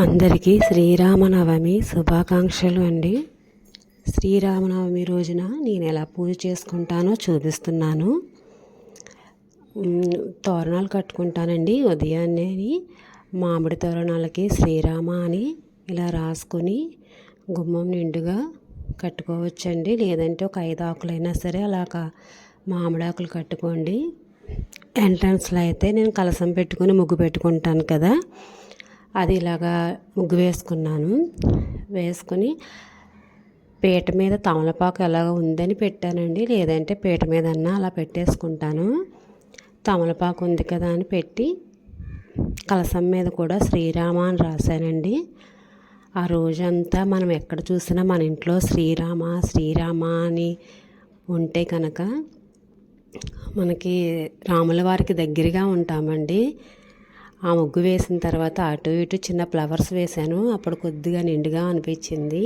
అందరికీ శ్రీరామనవమి శుభాకాంక్షలు అండి. శ్రీరామనవమి రోజున నేను ఎలా పూజ చేసుకుంటానో చూపిస్తున్నాను. తోరణాలు కట్టుకుంటానండి. ఉదయాన్నే మామిడి తోరణాలకి శ్రీరామ అని ఇలా రాసుకొని గుమ్మం నిండుగా కట్టుకోవచ్చండి. లేదంటే ఒక ఐదు ఆకులైనా సరే అలాగ మామిడి ఆకులు కట్టుకోండి. ఎంట్రన్స్లో అయితే నేను కలసం పెట్టుకొని ముగ్గు పెట్టుకుంటాను కదా. అది ఇలాగా ముగ్గు వేసుకున్నాను. వేసుకుని పీట మీద తమలపాకు ఎలాగ ఉందని పెట్టానండి. లేదంటే పీట మీద అన్నా అలా పెట్టేసుకుంటాను. తమలపాకు ఉంది కదా అని పెట్టి కలసం మీద కూడా శ్రీరామ అని రాశానండి. ఆ రోజంతా మనం ఎక్కడ చూసినా మన ఇంట్లో శ్రీరామ శ్రీరామ అని ఉంటే కనుక మనకి రాముల వారికి దగ్గరగా ఉంటామండి. ఆ ముగ్గు వేసిన తర్వాత అటు ఇటు చిన్న ఫ్లవర్స్ వేశాను. అప్పుడు కొద్దిగా నిండుగా అనిపించింది.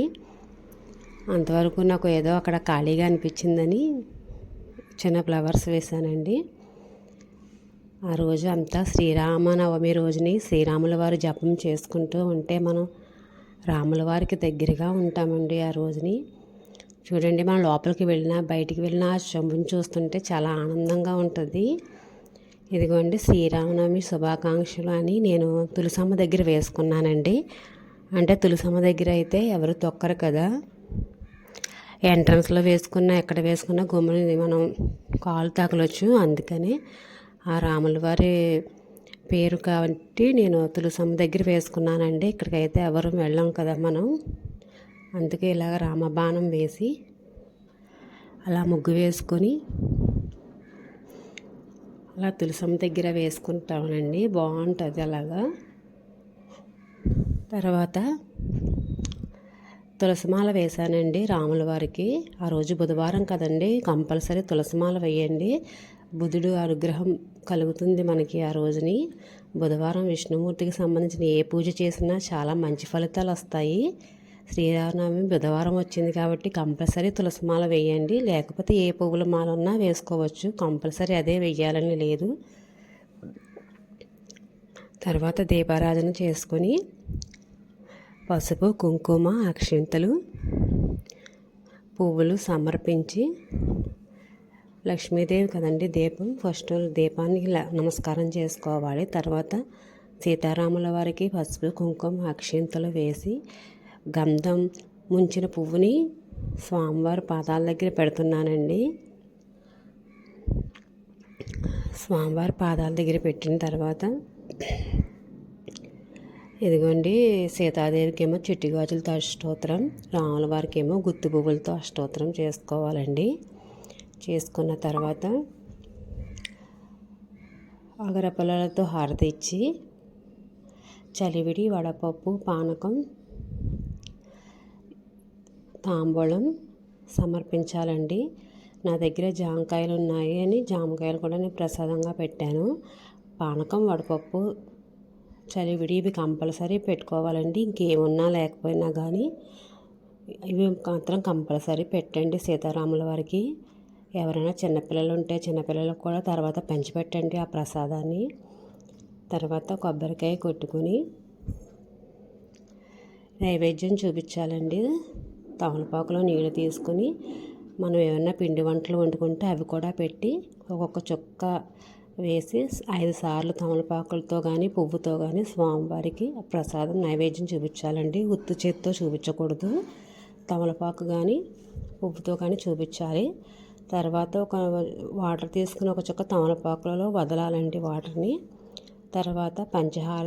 అంతవరకు నాకు ఏదో అక్కడ ఖాళీగా అనిపించిందని చిన్న ఫ్లవర్స్ వేశానండి. ఆ రోజు అంతా శ్రీరామనవమి రోజుని శ్రీరాముల వారు జపం చేసుకుంటూ ఉంటే మనం రాముల వారికి దగ్గరగా ఉంటామండి ఆ రోజుని. చూడండి మనం లోపలికి వెళ్ళినా బయటికి వెళ్ళినా ఆ చెంబుని చూస్తుంటే చాలా ఆనందంగా ఉంటుంది. ఇదిగోండి శ్రీరామనవమి శుభాకాంక్షలు అని నేను తులసమ్మ దగ్గర వేసుకున్నానండి. అంటే తులసమ్మ దగ్గర అయితే ఎవరు తొక్కరు కదా. ఎంట్రన్స్లో వేసుకున్న ఎక్కడ వేసుకున్న గుమ్మని మనం కాలు తాకలొచ్చు. అందుకని ఆ రాముల వారి పేరు కాబట్టి నేను తులసమ్మ దగ్గర వేసుకున్నానండి. ఇక్కడికైతే ఎవరు వెళ్ళాం కదా మనం. అందుకే ఇలాగ రామబాణం వేసి అలా ముగ్గు వేసుకొని అలా తులసం దగ్గర వేసుకుంటామనండి. బాగుంటుంది అలాగా. తర్వాత తులసిమాల వేశానండి రాముల వారికి. ఆ రోజు బుధవారం కదండి కంపల్సరీ తులసిమాల వేయండి. బుధుడు అనుగ్రహం కలుగుతుంది మనకి ఆ రోజుని. బుధవారం విష్ణుమూర్తికి సంబంధించిన ఏ పూజ చేసినా చాలా మంచి ఫలితాలు వస్తాయి. శ్రీరామనవమి బుధవారం వచ్చింది కాబట్టి కంపల్సరీ తులసి మాల వేయండి. లేకపోతే ఏ పువ్వుల మాల ఉన్నా వేసుకోవచ్చు. కంపల్సరీ అదే వేయాలని లేదు. తర్వాత దీపారాధన చేసుకొని పసుపు కుంకుమ అక్షింతలు పువ్వులు సమర్పించి లక్ష్మీదేవి కదండి దీపం. ఫస్ట్ దీపానికి ల- నమస్కారం చేసుకోవాలి. తర్వాత సీతారాముల వారికి పసుపు కుంకుమ అక్షింతలు వేసి గంధం ముంచిన పువ్వుని స్వామివారి పాదాల దగ్గర పెడుతున్నానండి స్వామివారి పాదాల దగ్గర పెట్టిన తర్వాత ఇదిగోండి సీతాదేవికి ఏమో చిట్టి గాజులతో అష్టోత్తరం రాముల వారికి ఏమో గుత్తి పువ్వులతో అష్టోత్తరం చేసుకోవాలండి. చేసుకున్న తర్వాత అగరపల్లలతో హారతి ఇచ్చి చలివిడి వడపప్పు పానకం తాంబూలం సమర్పించాలండి. నా దగ్గర జామకాయలు ఉన్నాయి అని జామకాయలు కూడా నేను ప్రసాదంగా పెట్టాను. పానకం వడపప్పు చలివిడి ఇవి కంపల్సరీ పెట్టుకోవాలండి. ఇంకేమున్నా లేకపోయినా కానీ ఇవి మాత్రం కంపల్సరీ పెట్టండి సీతారాముల వారికి. ఎవరైనా చిన్నపిల్లలు ఉంటే చిన్నపిల్లలకు కూడా తర్వాత పంచిపెట్టండి ఆ ప్రసాదాన్ని. తర్వాత కొబ్బరికాయ కొట్టుకుని నైవేద్యం చూపించాలండి. తమలపాకులో నీళ్ళు తీసుకుని మనం ఏమైనా పిండి వంటలు వండుకుంటే అవి కూడా పెట్టి ఒక్కొక్క చుక్క వేసి ఐదు సార్లు తమలపాకులతో కానీ పువ్వుతో కానీ స్వామివారికి ప్రసాదం నైవేద్యం చూపించాలండి. ఉత్తు చేత్తో చూపించకూడదు. తమలపాకు కానీ పువ్వుతో కానీ చూపించాలి. తర్వాత ఒక వాటర్ తీసుకుని ఒక చుక్క తమలపాకులలో వదలాలండి వాటర్ని. తర్వాత పంచహార